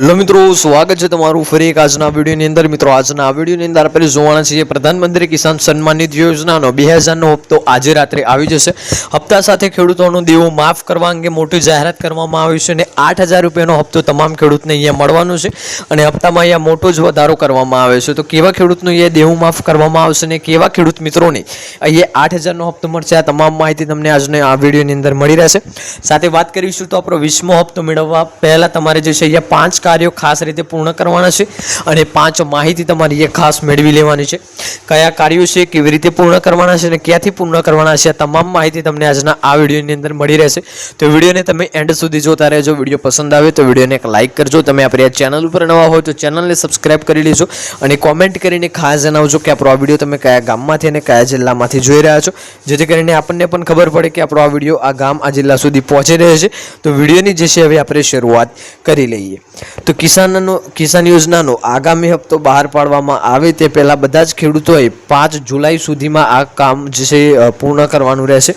Hello મિત્રો, સ્વાગત છે તમારું ફરી એક આજના વિડીયોની અંદર. મિત્રો, આજના આ વિડીયોની અંદર આપણે જોવાના છીએ પ્રધાનમંત્રી કિસાન સન્માન નિધિ યોજનાનો બે હજારનો હપ્તો આજે રાત્રે આવી જશે. હપ્તા સાથે ખેડૂતોનું દેવું માફ કરવા અંગે મોટી જાહેરાત કરવામાં આવી છે અને આઠ હજાર રૂપિયાનો હપ્તો તમામ ખેડૂતને અહીંયા મળવાનો છે અને હપ્તામાં અહીંયા મોટો જ વધારો કરવામાં આવે છે. તો કેવા ખેડૂતનું અહીંયા દેવું માફ કરવામાં આવશે અને કેવા ખેડૂત મિત્રોને અહીંયા આઠ હજારનો હપ્તો મળશે, આ તમામ માહિતી તમને આજને આ વિડીયોની અંદર મળી રહેશે. સાથે વાત કરીશું તો આપણો વીસમો હપ્તો મેળવવા પહેલાં તમારે જે છે અહીંયા પાંચ કાર્યો ખાસ રીતે પૂર્ણ કરવાના છે અને પાંચ માહિતી તમારી એ ખાસ મેળવી લેવાની છે. કયા કાર્યો છે, કેવી રીતે પૂર્ણ કરવાના છે અને ક્યાંથી પૂર્ણ કરવાના છે, આ તમામ માહિતી તમને આજના આ વિડીયોની અંદર મળી રહેશે. તો વિડીયોને તમે એન્ડ સુધી જોતા રહેજો. વીડિયો પસંદ આવે તો વિડીયોને એક લાઇક કરજો. તમે આપણી આ ચેનલ ઉપર નવા હોય તો ચેનલને સબસ્ક્રાઇબ કરી લેજો અને કોમેન્ટ કરીને ખાસ જણાવજો કે આપણો આ વીડિયો તમે કયા ગામમાંથી અને કયા જિલ્લામાંથી જોઈ રહ્યા છો. જેથી કરીને આપણને પણ ખબર પડે કે આપણો આ વીડિયો આ ગામ, આ જિલ્લા સુધી પહોંચી રહ્યો છે. તો વિડીયોની જે છે, હવે આપણે શરૂઆત કરી લઈએ. તો કિસાનનો કિસાન યોજનાનો આગામી હપ્તો બહાર પાડવામાં આવે તે પહેલાં બધા જ ખેડૂતોએ પાંચ જુલાઈ સુધીમાં આ કામ જે છે પૂર્ણ કરવાનું રહેશે.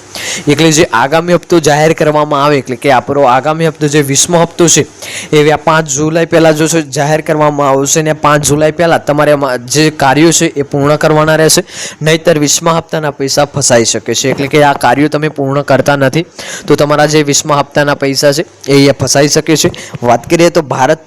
એટલે જે આગામી હપ્તો જાહેર કરવામાં આવે, એટલે કે આપણો આગામી હપ્તો જે વીસમો હપ્તો છે, એ પાંચ જુલાઈ પહેલાં જો છે, જાહેર કરવામાં આવશે ને પાંચ જુલાઈ પહેલાં તમારે જે કાર્યો છે, એ પૂર્ણ કરવાના રહેશે. નહીતર વીસમા હપ્તાના પૈસા ફસાઈ શકે છે. એટલે કે આ કાર્યો તમે પૂર્ણ કરતા નથી. તો તમારા જે વીસમા હપ્તાના પૈસા છે, એ ફસાઈ શકે છે. વાત કરીએ તો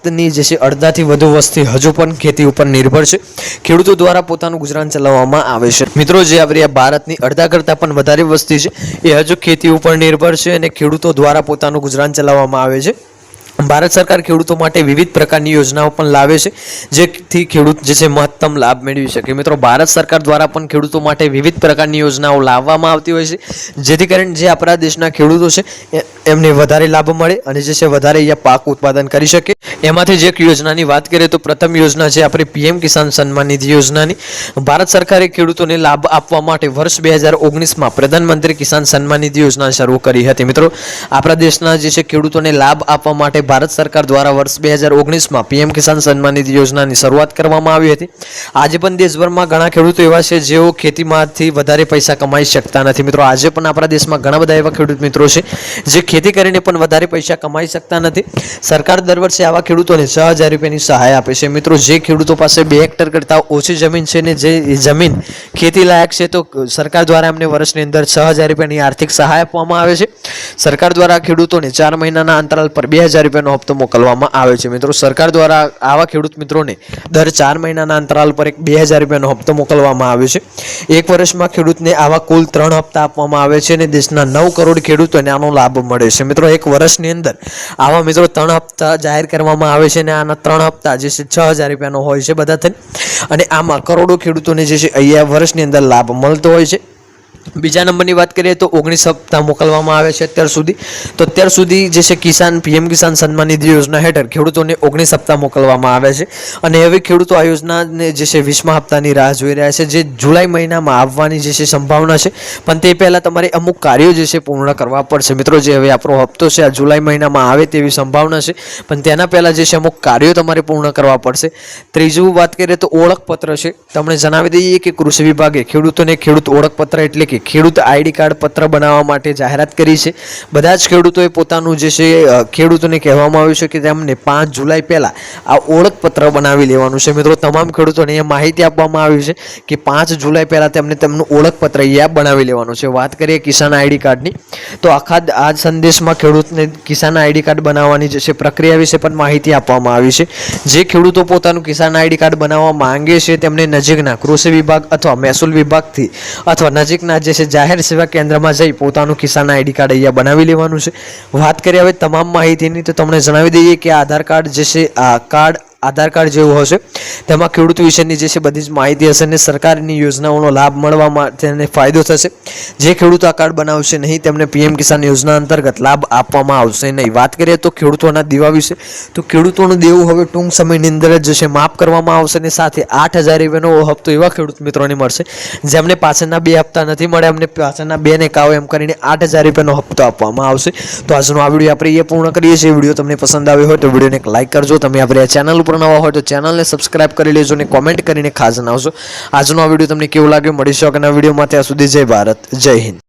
ભારતની જે છે અડધાથી વધુ વસ્તી હજુ પણ ખેતી ઉપર નિર્ભર છે. ખેડૂતો દ્વારા પોતાનું ગુજરાન ચલાવવામાં આવે છે. મિત્રો, જે આપણી ભારતની અડધા કરતાં પણ વધારે વસ્તી છે, એ હજુ ખેતી ઉપર નિર્ભર છે અને ખેડૂતો દ્વારા પોતાનું ગુજરાન ચલાવવામાં આવે છે. ભારત સરકાર ખેડૂતો માટે વિવિધ પ્રકારની યોજનાઓ પણ લાવે છે, જેથી ખેડૂત જે છે મહત્તમ લાભ મેળવી શકે. મિત્રો, ભારત સરકાર દ્વારા પણ ખેડૂતો માટે વિવિધ પ્રકારની યોજનાઓ લાવવામાં આવતી હોય છે, જેથી કરીને જે આપણા દેશના ખેડૂતો છે એમને વધારે લાભ મળે અને જે છે વધારે અહીંયા પાક ઉત્પાદન કરી શકે. એમાંથી જે યોજનાની વાત કરીએ તો પ્રથમ યોજના છે આપણી પીએમ કિસાન સન્માન નિધિ યોજનાની. ભારત સરકારે ખેડૂતોને લાભ આપવા માટે વર્ષ બે હજાર ઓગણીસમાં પ્રધાનમંત્રી કિસાન સન્માન નિધિ યોજના શરૂ કરી હતી. મિત્રો, આપણા દેશના જે છે ખેડૂતોને લાભ આપવા માટે ભારત સરકાર દ્વારા વર્ષ બે હજાર ઓગણીસમાં પીએમ કિસાન સન્માન નિધિ યોજનાની શરૂઆત કરવામાં આવી હતી. આજે પણ દેશભરમાં ઘણા ખેડૂતો એવા છે જેઓ ખેતીમાંથી વધારે પૈસા કમાઈ શકતા નથી. મિત્રો, આજે પણ આપણા દેશમાં ઘણા બધા એવા ખેડૂત મિત્રો છે જે ખેતી કરીને પણ વધારે પૈસા કમાઈ શકતા નથી. સરકાર દર વર્ષે આવા ખેડૂતોને છ હજાર રૂપિયાની સહાય આપે છે. મિત્રો, જે ખેડૂતો પાસે બે હેક્ટર કરતાં ઓછી જમીન છે ને જે જમીન ખેતી લાયક છે, તો સરકાર દ્વારા એમને વર્ષની અંદર છ હજાર રૂપિયાની આર્થિક સહાય આપવામાં આવે છે. સરકાર દ્વારા ખેડૂતોને ચાર મહિનાના અંતરાલ પર બે હજાર રૂપિયાનો હપ્તો મોકલવામાં આવે છે. મિત્રો, સરકાર દ્વારા આવા ખેડૂત મિત્રોને દર ચાર મહિનાના અંતરાલ પર એક બે હજાર રૂપિયાનો હપ્તો મોકલવામાં આવે છે. એક વર્ષમાં ખેડૂતને આવા કુલ ત્રણ હપ્તા આપવામાં આવે છે અને દેશના નવ કરોડ ખેડૂતોને આનો લાભ મળે છે. મિત્રો, એક વર્ષની અંદર આવા મિત્રો ત્રણ હપ્તા જાહેર કરવામાં આવે છે અને આના ત્રણ હપ્તા જે છે છ હજાર રૂપિયાનો હોય છે બધા થઈને. અને આમાં કરોડો ખેડૂતોને જે છે અહીંયા વર્ષની અંદર લાભ મળતો હોય છે. બીજા નંબરની વાત કરીએ તો ઓગણીસ સપ્તાહ મોકલવામાં આવે છે અત્યાર સુધી. તો અત્યાર સુધી જે છે કિસાન, પીએમ કિસાન સન્માન નિધિ યોજના હેઠળ ખેડૂતોને ઓગણીસ સપ્તાહ મોકલવામાં આવે છે. અને હવે ખેડૂતો આ યોજનાને જે છે વીસમા હપ્તાની રાહ જોઈ રહ્યા છે, જે જુલાઈ મહિનામાં આવવાની જે છે સંભાવના છે. પણ તે પહેલાં તમારે અમુક કાર્યો જે છે પૂર્ણ કરવા પડશે. મિત્રો, જે હવે આપણો હપ્તો છે, આ જુલાઈ મહિનામાં આવે તેવી સંભાવના છે. પણ તેના પહેલાં જે છે અમુક કાર્યો તમારે પૂર્ણ કરવા પડશે. ત્રીજું વાત કરીએ તો ઓળખપત્ર છે. તમને જણાવી દઈએ કે કૃષિ વિભાગે ખેડૂતોને ખેડૂત ઓળખપત્ર એટલે કે ખેડૂત આઈડી કાર્ડ પત્ર બનાવવા માટે જાહેરાત કરી છે. બધા જ ખેડૂતોએ પોતાનું જે છે ખેડૂતોને કહેવામાં આવ્યું છે કે તેમને પાંચ જુલાઈ પહેલાં આ ઓળખપત્ર બનાવી લેવાનું છે. મિત્રો, તમામ ખેડૂતોને એ માહિતી આપવામાં આવી છે કે પાંચ જુલાઈ પહેલાં તેમને તેમનું ઓળખપત્ર અહીંયા બનાવી લેવાનું છે. વાત કરીએ કિસાન આઈડી કાર્ડની. તો આખા આ સંદેશમાં ખેડૂતને કિસાન આઈડી કાર્ડ બનાવવાની જે છે પ્રક્રિયા વિશે પણ માહિતી આપવામાં આવી છે. જે ખેડૂતો પોતાનું કિસાન આઈડી કાર્ડ બનાવવા માંગે છે તેમને નજીકના કૃષિ વિભાગ અથવા મહેસૂલ વિભાગથી અથવા નજીકના જે છે જાહેર સેવા કેન્દ્રમાં જઈ પોતાનું કિસાન આઈડી કાર્ડ અહીંયા બનાવી લેવાનું છે. વાત કરીએ હવે તમામ માહિતીની, તો તમને જણાવી દઈએ કે આધાર કાર્ડ જે છે, આ કાર્ડ આધાર કાર્ડ જેવું હશે. તેમાં ખેડૂત વિશેની જે છે બધી જ માહિતી હશે અને સરકારની યોજનાઓનો લાભ મળવા માટે તેને ફાયદો થશે. જે ખેડૂત આ કાર્ડ બનાવશે નહીં, તેમને પીએમ કિસાન યોજના અંતર્ગત લાભ આપવામાં આવશે નહીં. વાત કરીએ તો ખેડૂતોના દેવા વિશે. તો ખેડૂતોનું દેવું હવે ટૂંક સમયની અંદર જ જશે માફ કરવામાં આવશે અને સાથે આઠ હજાર રૂપિયાનો હપ્તો એવા ખેડૂત મિત્રોને મળશે, જેમને પાછળના બે હપ્તા નથી મળે એમને પાછળના બે ને કાવ એમ કરીને આઠ હજાર રૂપિયાનો હપ્તો આપવામાં આવશે. તો આજનો આ વીડિયો આપણે એ પૂર્ણ કરીએ છીએ. વીડિયો તમને પસંદ આવ્યો હોય તો વિડીયોને એક લાઇક કરજો. તમે આપણે આ ચેનલ ઉપર નવા હોય તો ચેનલને સબસ્ક્રાઇબ કરી લેજો અને કોમેન્ટ કરીને ખાસ જણાવશો આજનો આ વીડિયો તમને કેવું લાગ્યો, મળીશું આગળના વિડીયોમાં ત્યાં સુધી જય ભારત, જય હિન્દ.